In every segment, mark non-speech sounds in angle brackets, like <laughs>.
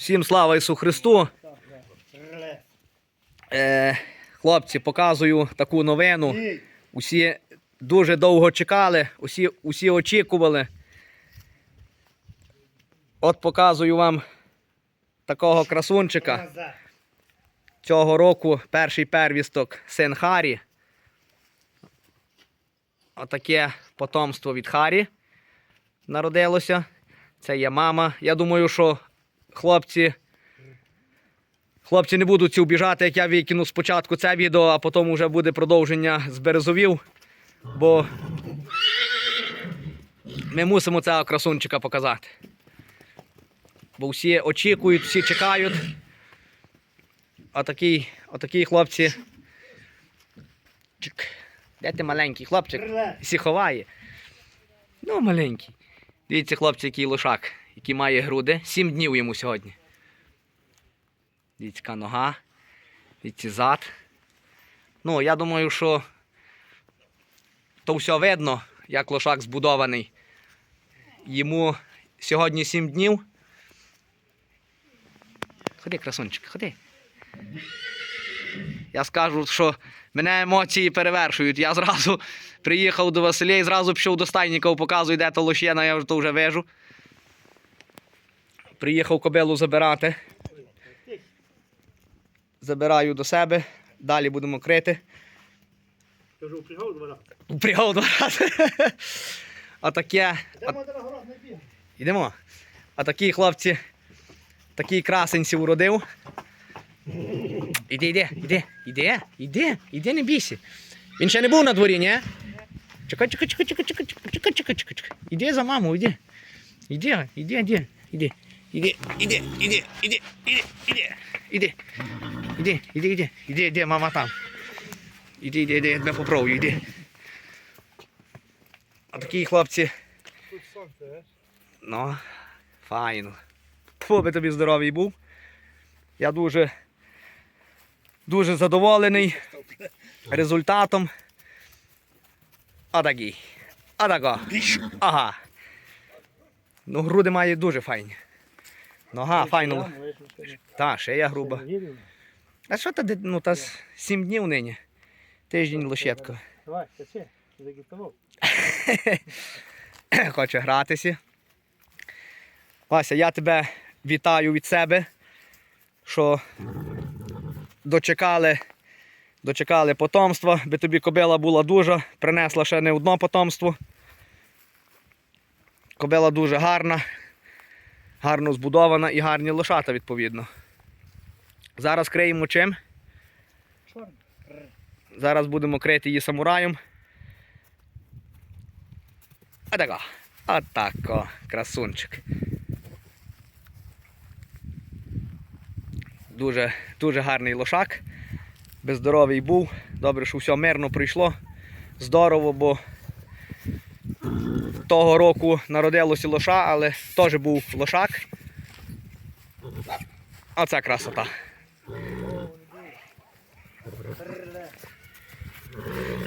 Всім слава Ісу Христу. Е, хлопці, показую таку новину. Усі дуже довго чекали, усі, усі очікували. От показую вам такого красунчика. Цього року перший первісток син Харі. Отаке потомство від Харі народилося. Це є мама. Я думаю, що хлопці. Хлопці не будуть ці вбіжати, як я викину спочатку це відео, а потім вже буде продовження з березовів. Бо ми мусимо цього красунчика показати. Бо всі очікують, всі чекають. Отакий, отакий хлопці. Чик. Де ти маленький хлопчик? Всі ховає. Ну, маленький. Дивіться, хлопці, який лошак, який має груди. Сім днів йому сьогодні. Дивіться, нога. Дивіться, зад. Ну, я думаю, що то все видно, як лошак збудований. Йому сьогодні сім днів. Ходи, красунчик, ходи. Я скажу, що мене емоції перевершують. Я зразу приїхав до Василя і зразу пішов до стайника, показую, де то лощина, я то вже вижу. Приїхав кобилу забирати. Забираю до себе, далі будемо крити. Кажу, пригав два рази. Упрягав два рази. А таке. Де моя город не біг? Йдемо. А такі хлопці, такий красень сів уродив. Іди, іди, іди, іди, іди, іди, не бійся. Він ще не був на дворі, ні? Чекай, чекай, чекай, чекай, чекай, чекай, чекай, чекай, чекай, чекай. Іди за маму, іди. Іди, іди, іди, іди. Іди, іди, іди, іди, іди, іди, іди. Іди, іди, іди, іди, іди, мама там. Іди, іди, іди, я тебе попробую, іди. А такі хлопці. Е? Ну, файно. Фу би тобі здоровий був. Я дуже, дуже задоволений результатом. Отакий. Отако. Ага. Ну, груди має дуже файні. Нога файно. Та, шея груба. А що ти, ну, та сім днів нині. Тиждень. Давай. Загітував. <laughs> хоче гратися. Вася, я тебе вітаю від себе, що дочекали, дочекали потомства, би тобі кобила була дуже, принесла ще не одно потомство. Кобила дуже гарна, гарно збудована і гарні лошата, відповідно. Зараз криємо чим? Чорний. Зараз будемо крити її самураєм. Отако. Отако, красунчик. Дуже, дуже гарний лошак. Безздоровий був. Добре, що все мирно прийшло. Здорово, бо того року народилося лоша, але теж був лошак. Оце красота.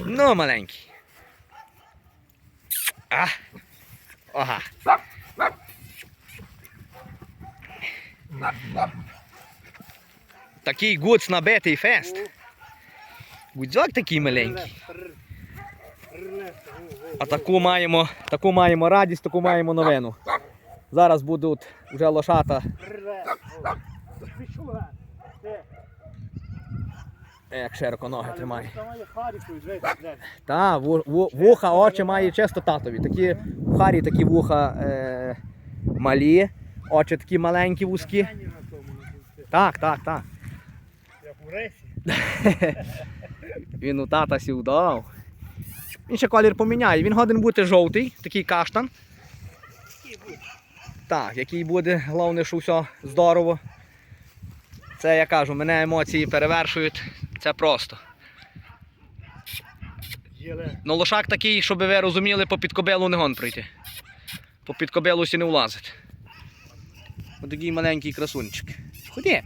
Ну, маленький. А. Ага. Такий гуц набитий фест. Гудзок такий маленький. А таку маємо, таку маємо радість, таку маємо новину. Зараз будуть вже лошата. Е, Як широко ноги тримає. Та, ву- ву- вуха, очі має чисто татові. Такі в харі такі вуха е, малі, очі такі маленькі, вузькі. Так, так, так. Як у. <laughs> Він у тата сів дав. Він ще колір поміняє. Він годен бути жовтий, такий каштан. Так, який буде, головне, що все здорово. Це я кажу, мене емоції перевершують. Це просто. Ну лошак такий, щоб ви розуміли, по підкобилу не гон прийти. По підкобилу сі не влазить. Ось такий маленький красунчик. Ході.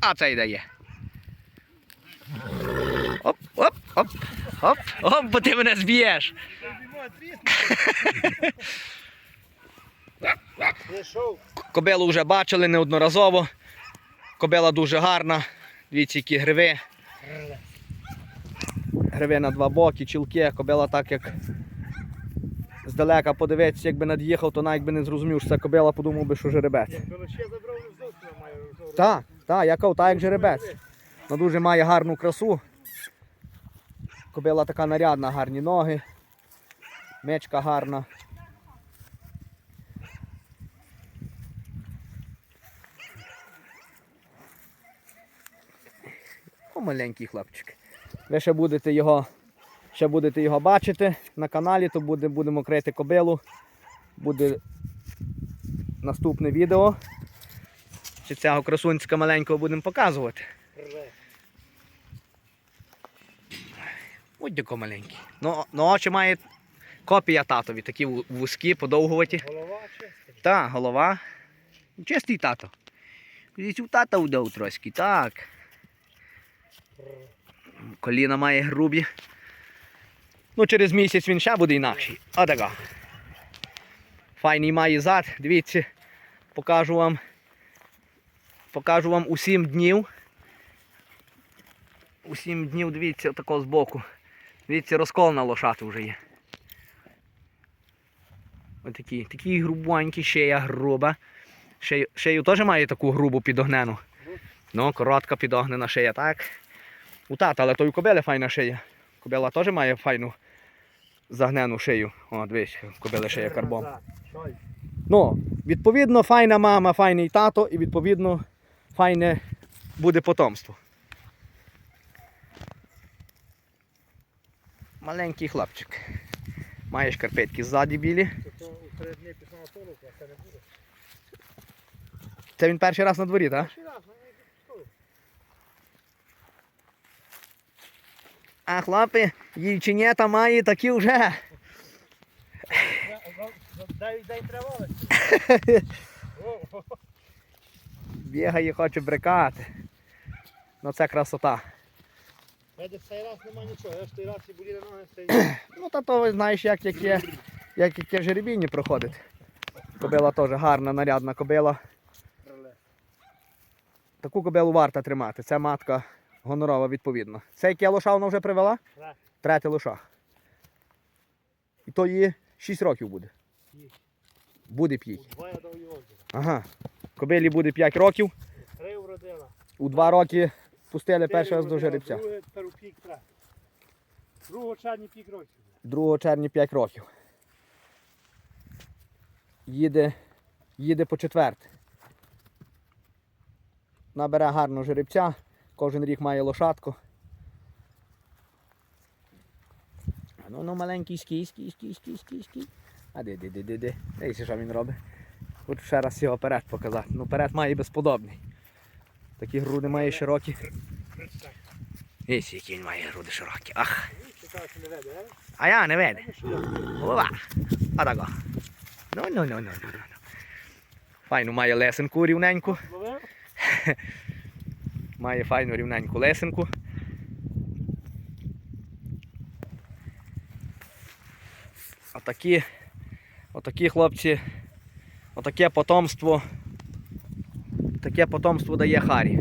А цей дає. Оп, оп, оп, оп, оп, бо ти мене зб'єш. Кобилу вже бачили неодноразово. Кобила дуже гарна. Дивіться, які гриви. Гриви на два боки, чілки. Кобила так як здалека подивитися, якби над'їхав, то навіть би не зрозумів, що це кобила, подумав би, що жеребець. Так, так, я кажу, так як жеребець. Вона дуже має гарну красу. Кобила така нарядна, гарні ноги. Мечка гарна. О, маленький хлопчик. Ви ще будете його, ще будете його бачити на каналі, то буде, будемо крити кобилу. Буде наступне відео. Чи цього красунчика маленького будемо показувати. Тако маленький. Ну, ну очі має копія татові, такі ву- вузькі, подовгуваті. Голова чиста. Та, голова. Чистий тато. Десь у тата удав трошки, так. Коліна має грубі. Ну, через місяць він ще буде інакший. Отако. Файний має зад. Дивіться, покажу вам. Покажу вам у 7 днів. У 7 днів, дивіться, отако збоку. Дивіться, розкол на лошати вже є. Отакі, такі грубонькі, шия груба. Шею, шею теж має таку грубу підогнену. Ну, коротка підогнена шия, так. У тата, але той у кобили файна шия. Кобила теж має файну загнену шию. О, дивись, кобили шия й? Ну, відповідно, файна мама, файний тато і відповідно файне буде потомство. Маленький хлопчик. Має шкарпетки ззаді білі. Це у перед дні пішов на толок, а це не буде. Це він перший раз на дворі, так? Ще раз, ну. А хлопці, дівчинята має такі вже. Дай, дай тривали. Бігає, хоче брикати. Ну це красота. Видиш, цей раз нема нічого, я ж той раз і болі на ноги стоїть. Ну та то ви знаєш, як яке, як яке жеребіння проходить. Кобила теж гарна, нарядна кобила. Таку кобилу варто тримати. Це матка гонорова відповідно. Це яке лоша вона вже привела? Третя лоша. І то їй 6 років буде. Буде п'ять. Ага. Кобилі буде 5 років. Три вродила. У 2 роки пустили перший раз до жеребця. Другого чадні пік років. 2 червня 5 років. Їде, їде по четверте. Набере гарно жеребця, кожен рік має лошадку. А Ну, ну маленький скій, скій, скій, скій, скій, скій. А де, де, де, де, де. Дивіться, що він робить. Хочу ще раз його перед показати. Ну, перед має безподобний. Такі груди має широкі. Ось які він має груди широкі. Ах. Чекаю, що не веде? А я не веде. Я? Отако. Ну, ну, ну, ну, ну, ну. Файну має лесенку рівненьку. <laughs> Має файну рівненьку лесенку. Отакі, отакі хлопці, отаке потомство. Таке потомство дає Харі.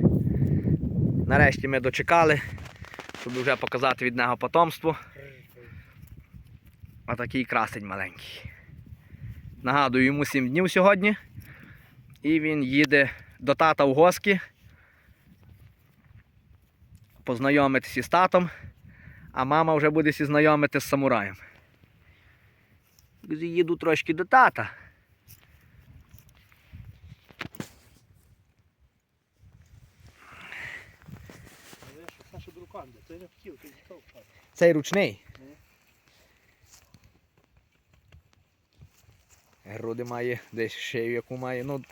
Нарешті ми дочекали, щоб вже показати від нього потомство. Отакий красень маленький. Нагадую, йому 7 днів сьогодні. І він їде до тата в госки. Познайомитися з татом, а мама вже буде сі знайомити з самураєм. Їду трошки до тата. Але що, Де? Ти не хотів, ти дітей впав. Цей ручний. Груди має, десь шею яку має. Ну,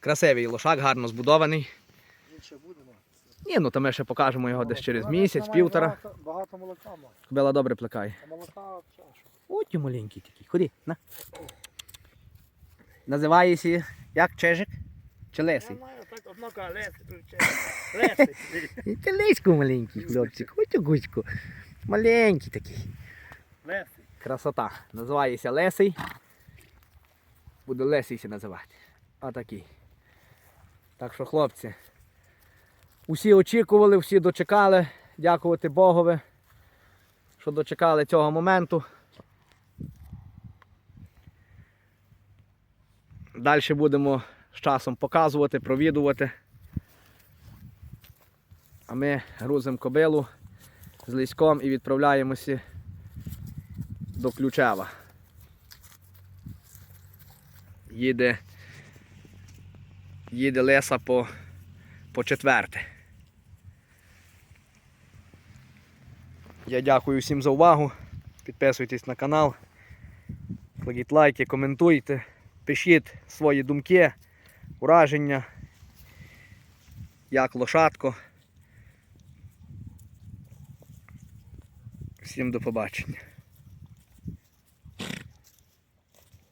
красивий лошак, гарно збудований. Він ще буде, мати. Ні, ну то ми ще покажемо його десь через місяць, півтора. Багато, багато молока має. Кобила добре плекає. А молока чашу. Маленький такий. Ходи, на. Називається як чижик? Чи Я лесий? маю так однако леси, леси. Ти лисько маленький хлопчик, ось гусько. Маленький такий. Леси. Красота. Називається Лесий. Буде Лесійся називати. Отакий. Так що, хлопці, усі очікували, всі дочекали. Дякувати Богові, що дочекали цього моменту. Далі будемо з часом показувати, провідувати. А ми грузимо кобилу з ліськом і відправляємося до Ключева. Їде, їде леса по, по четверте. Я дякую всім за увагу. Підписуйтесь на канал, кладіть лайки, коментуйте, пишіть свої думки, ураження, як лошадко. Всім до побачення.